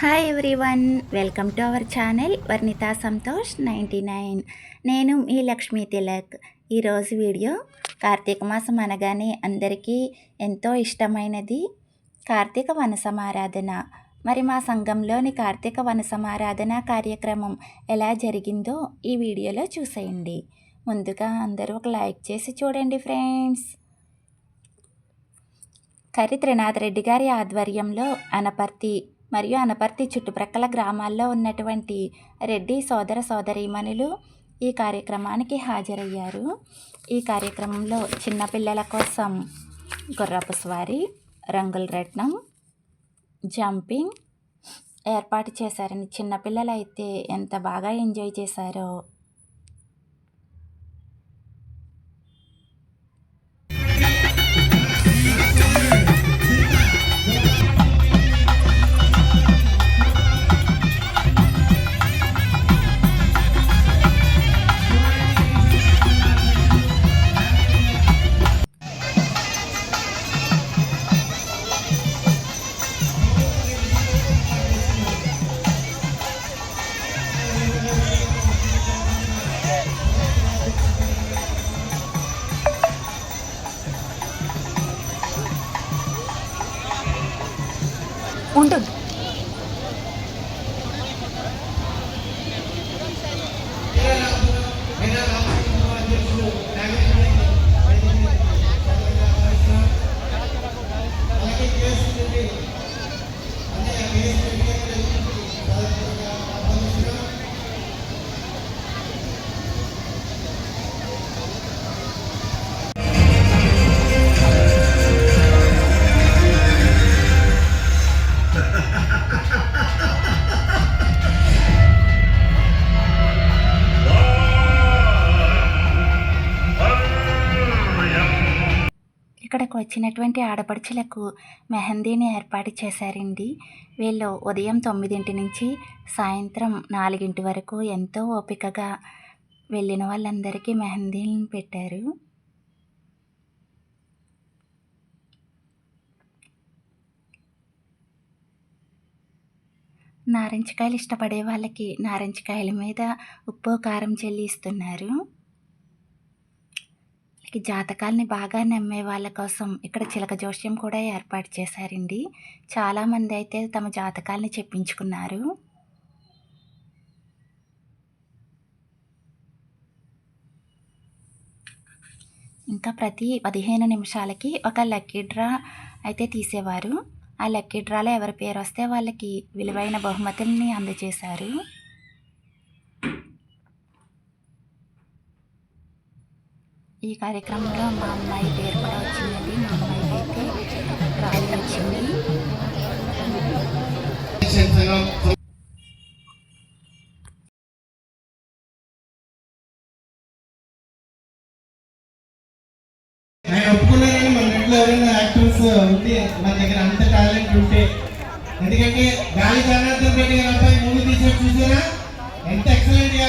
Hi everyone welcome to our channel Varnitha Santosh ninety nine నేను మీ లక్ష్మీ తిలక్. ఈరోజు video Karthika మాసం అనగానే అందరికీ ఎంతో ఇష్టమైనది కార్తీక వన సమారాధన మరి మా సంఘంలోని కార్తీక వన సమారాధన కార్యక్రమం ఎలా జరిగిందో ఈ వీడియోలో చూసేయండి. ముందుగా అందరూ ఒక లైక్ చేసి చూడండి ఫ్రెండ్స్. కరి త్రినాథ్ రెడ్డి గారి ఆధ్వర్యంలో అనపర్తి మరియు అనపర్తి చుట్టుప్రక్కల గ్రామాల్లో ఉన్నటువంటి రెడ్డి సోదర సోదరీమణులు ఈ కార్యక్రమానికి హాజరయ్యారు. ఈ కార్యక్రమంలో చిన్నపిల్లల కోసం గుర్రపు స్వారీ రంగుల రత్నం జంపింగ్ ఏర్పాటు చేశారని చిన్నపిల్లలు అయితే ఎంత బాగా ఎంజాయ్ చేశారో ఉంటుంది. వచ్చినటువంటి ఆడపడుచులకు మెహందీని ఏర్పాటు చేశారండి. వీళ్ళు ఉదయం తొమ్మిదింటి నుంచి సాయంత్రం నాలుగింటి వరకు ఎంతో ఓపికగా వెళ్ళిన వాళ్ళందరికీ మెహందీని పెట్టారు. నారింజకాయలు ఇష్టపడే వాళ్ళకి నారింజకాయల మీద ఉప్పు కారం చెల్లి ఇస్తున్నారు. ఈ జాతకాల్ని బాగా నమ్మే వాళ్ళ కోసం ఇక్కడ చిలక జోష్యం కూడా ఏర్పాటు చేశారండి. చాలామంది అయితే తమ జాతకాల్ని చెప్పించుకున్నారు. ఇంకా ప్రతి పదిహేను నిమిషాలకి ఒక లక్కీ డ్రా అయితే తీసేవారు. ఆ లక్కీ డ్రాలో ఎవరి పేరు వస్తే వాళ్ళకి విలువైన బహుమతుల్ని అందజేశారు. ఈ కార్యక్రమంలో మా అమ్మాయి పేరు కూడా వచ్చిందండి. మా అమ్మాయి అయితే రాయి వచ్చింది ఆయన ఒప్పుకున్నారని మన ఇంట్లో ఎవరైనా యాక్టర్స్ మన దగ్గర అంత టాలెంట్ ఉంటే ఎందుకంటే గాలి జనార్దన్ రెడ్డి అబ్బాయి మూవీ చూసారా? ఎంత ఎక్సలెంట్గా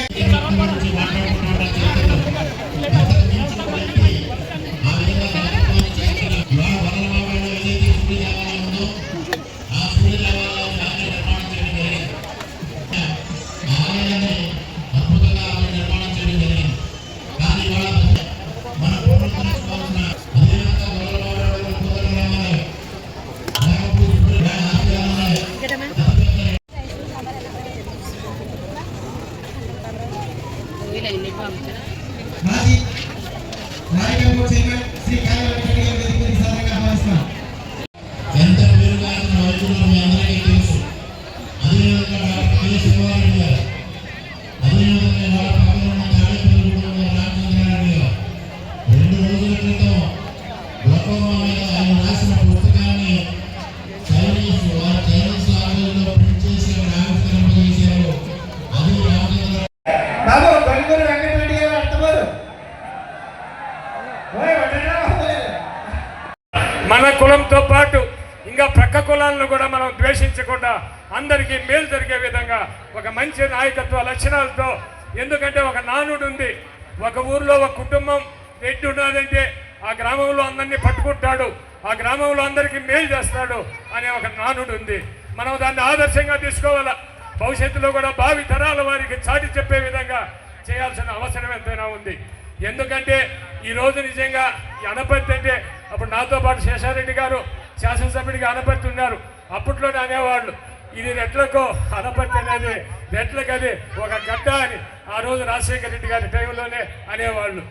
మాజీ నాయకులు చైర్మన్ శ్రీ కాళీ గారి వేదికపై సాధారణంగా ఎంత పేరుగా వైద్యులు మీ అందరికీ తెలుసు అదేవిధంగా డాక్టర్ కె శివారెడ్డి గారు అదేవిధంగా వాళ్ళ పక్కన ఉన్న తాడేపల్లి రామచంద్రారెడ్డి గారు రెండు రోజుల క్రితం గ్లకోమా మీద ఆయన రాసిన కులంతో పాటు ఇంకా ప్రక్క కులాలను కూడా మనం ద్వేషించకుండా అందరికీ మేలు జరిగే విధంగా ఒక మంచి నాయకత్వ లక్షణాలతో ఎందుకంటే ఒక నానుడు ఉంది ఒక ఊర్లో ఒక కుటుంబం రెడ్డి ఉన్నదంటే ఆ గ్రామంలో అందరినీ పట్టుకుంటాడు ఆ గ్రామంలో అందరికీ మేలు చేస్తాడు అనే ఒక నానుడు ఉంది. మనం దాన్ని ఆదర్శంగా తీసుకోవాలా? భవిష్యత్తులో కూడా భావి తరాల వారికి చాటి చెప్పే విధంగా చేయాల్సిన అవసరం ఎంతైనా ఉంది. ఎందుకంటే ఈ రోజు నిజంగా ఈ నాతో పాటు శేషారెడ్డి గారు శాసనసభ్యుడిగా అనపర్తి ఉన్నారు. అప్పట్లోనే అనేవాళ్ళు ఇది రెట్లకో అనపర్తి అనేది రెట్లకి అది ఒక గడ్డ అని ఆ రోజు రాజశేఖర రెడ్డి గారి టైంలోనే అనేవాళ్ళు.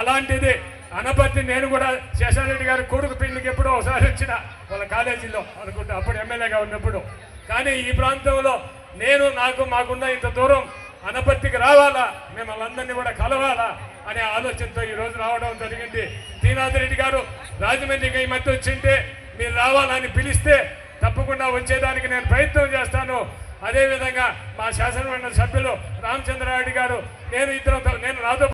అలాంటిది అనపర్తి నేను కూడా శేషారెడ్డి గారి కొడుకు పెళ్ళికి ఎప్పుడో ఒకసారి వచ్చిన వాళ్ళ కాలేజీలో అనుకుంటా అప్పుడు ఎమ్మెల్యేగా ఉన్నప్పుడు. కానీ ఈ ప్రాంతంలో నేను నాకు మాకున్న ఇంత దూరం అనపర్తికి రావాలా? మిమ్మల్ని అందరినీ కూడా కలవాలా? అనే ఆలోచనతో ఈ రోజు రావడం జరిగింది. శ్రీనాథ్ రెడ్డి గారు రాజమండ్రికి ఈ మధ్య వచ్చింటే మీరు రావాలని పిలిస్తే తప్పకుండా వచ్చేదానికి నేను ప్రయత్నం చేస్తాను. అదేవిధంగా మా శాసనమండలి సభ్యులు రామచంద్రారెడ్డి గారు నేను ఇద్దరు నేను నాతో